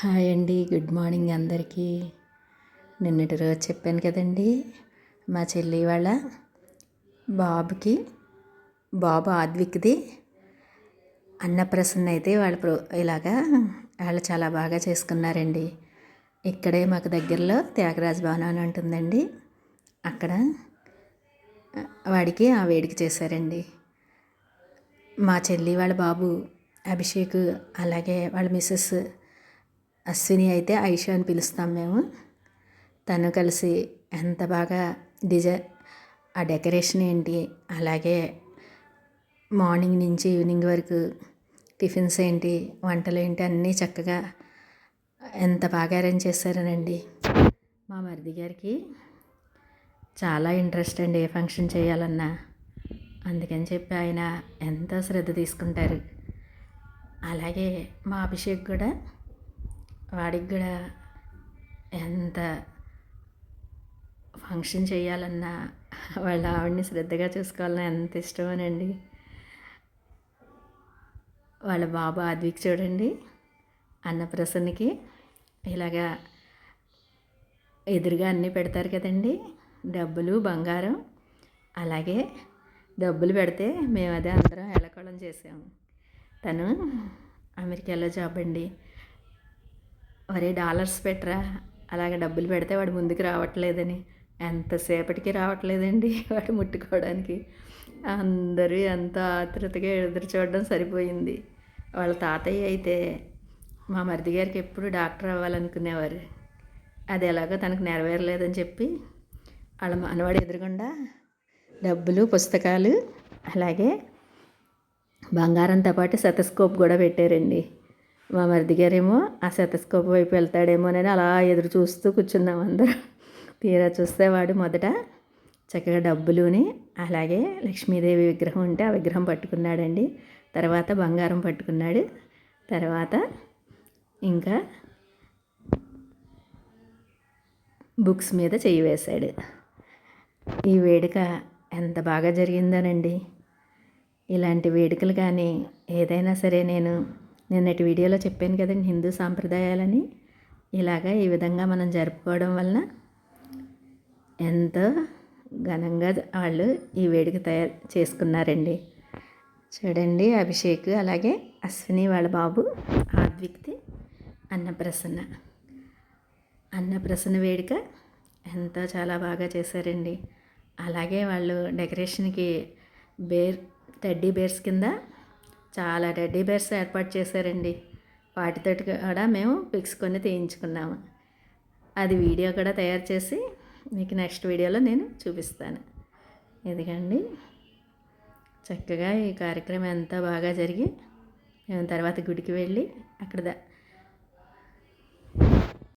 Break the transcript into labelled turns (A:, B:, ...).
A: Hi అండి good morning అందరికీ. నిన్నటి రోజు చెప్పాను కదండి మా చెల్లి వాళ్ళ బాబుకి బాబు ఆద్విక్ది అన్నప్రసన్న అయితే వాళ్ళ ప్రో ఇలాగా వాళ్ళు చాలా బాగా చేసుకున్నారండి. ఇక్కడే మాకు దగ్గరలో త్యాగరాజ భవనం అని ఉంటుందండి. అక్కడ వాడికి ఆ వేడుక చేశారండి. మా చెల్లి వాళ్ళ బాబు అభిషేక్ అలాగే వాళ్ళ మిస్సెస్ అశ్విని అయితే ఐషు అని పిలుస్తాం మేము. తను కలిసి ఎంత బాగా డిజై ఆ డెకరేషన్ ఏంటి అలాగే మార్నింగ్ నుంచి ఈవినింగ్ వరకు టిఫిన్స్ ఏంటి వంటలు ఏంటి అన్నీ చక్కగా ఎంత బాగా అరేంజ్ చేశారనండి మా మరిది గారికి చాలా ఇంట్రెస్ట్ అండి ఏ ఫంక్షన్ చేయాలన్నా. అందుకని చెప్పి ఆయన ఎంతో శ్రద్ధ తీసుకుంటారు. అలాగే మా అభిషేక్ కూడా వాడికి కూడా ఎంత ఫంక్షన్ చేయాలన్నా వాళ్ళ ఆవిడని శ్రద్ధగా చూసుకోవాలన్నా ఎంత ఇష్టమోనండి. వాళ్ళ బాబు ఆద్విక్ చూడండి అన్నప్రసన్నకి ఇలాగా ఎదురుగా అన్నీ పెడతారు కదండి డబ్బులు బంగారం అలాగే డబ్బులు పెడితే మేము అదే అందరం ఎలకొలం చేసాము తను అమెరికాలో జాబ్ అండి. ఒరే డాలర్స్ పెట్టరా? అలాగే డబ్బులు పెడితే వాడు ముందుకు రావట్లేదని. ఎంతసేపటికి రావట్లేదండి వాడు ముట్టుకోవడానికి. అందరూ ఎంత ఆతృతగా ఎదురు చూడడం సరిపోయింది. వాళ్ళ తాతయ్య అయితే మా మరిది గారికి ఎప్పుడు డాక్టర్ అవ్వాలనుకునేవారు. అది ఎలాగో తనకు నెరవేరలేదని చెప్పి వాళ్ళ మనవాడు ఎదురుగుండా డబ్బులు పుస్తకాలు అలాగే బంగారంతో పాటు సెతస్కోప్ కూడా పెట్టారండి. మా మరిది గారేమో ఆ సెతస్కోప్ వైపు వెళ్తాడేమోనని అలా ఎదురు చూస్తూ కూర్చున్నాం అందరం. తీరా చూస్తే వాడు మొదట చక్కగా డబ్బులుని అలాగే లక్ష్మీదేవి విగ్రహం ఉంటే ఆ విగ్రహం పట్టుకున్నాడండి. తర్వాత బంగారం పట్టుకున్నాడు. తర్వాత ఇంకా బుక్స్ మీద చేయి వేశాడు. ఈ వేడుక ఎంత బాగా జరిగిందోనండి. ఇలాంటి వేడుకలు కానీ ఏదైనా సరే నేను నిన్నటి వీడియోలో చెప్పాను కదండి హిందూ సాంప్రదాయాలని. ఇలాగా ఈ విధంగా మనం జరుపుకోవడం వలన ఎంతో ఘనంగా వాళ్ళు ఈ వేడుక తయారు చేసుకున్నారండి. చూడండి అభిషేక్ అలాగే అశ్విని వాళ్ళ బాబు ఆద్విక్తి అన్నప్రసన్న. అన్నప్రసన్న వేడుక ఎంతో చాలా బాగా చేశారండి. అలాగే వాళ్ళు డెకరేషన్కి బేర్ టెడ్డీ బేర్స్ కింద చాలా టెడ్డీ బేర్స్ ఏర్పాటు చేశారండి. వాటితో కూడా మేము పిక్స్ కొన్ని తీయించుకున్నాము. అది వీడియో కూడా తయారు చేసి మీకు నెక్స్ట్ వీడియోలో నేను చూపిస్తాను. ఎందుకండి చక్కగా ఈ కార్యక్రమం ఎంత బాగా జరిగి మేము తర్వాత గుడికి వెళ్ళి అక్కడ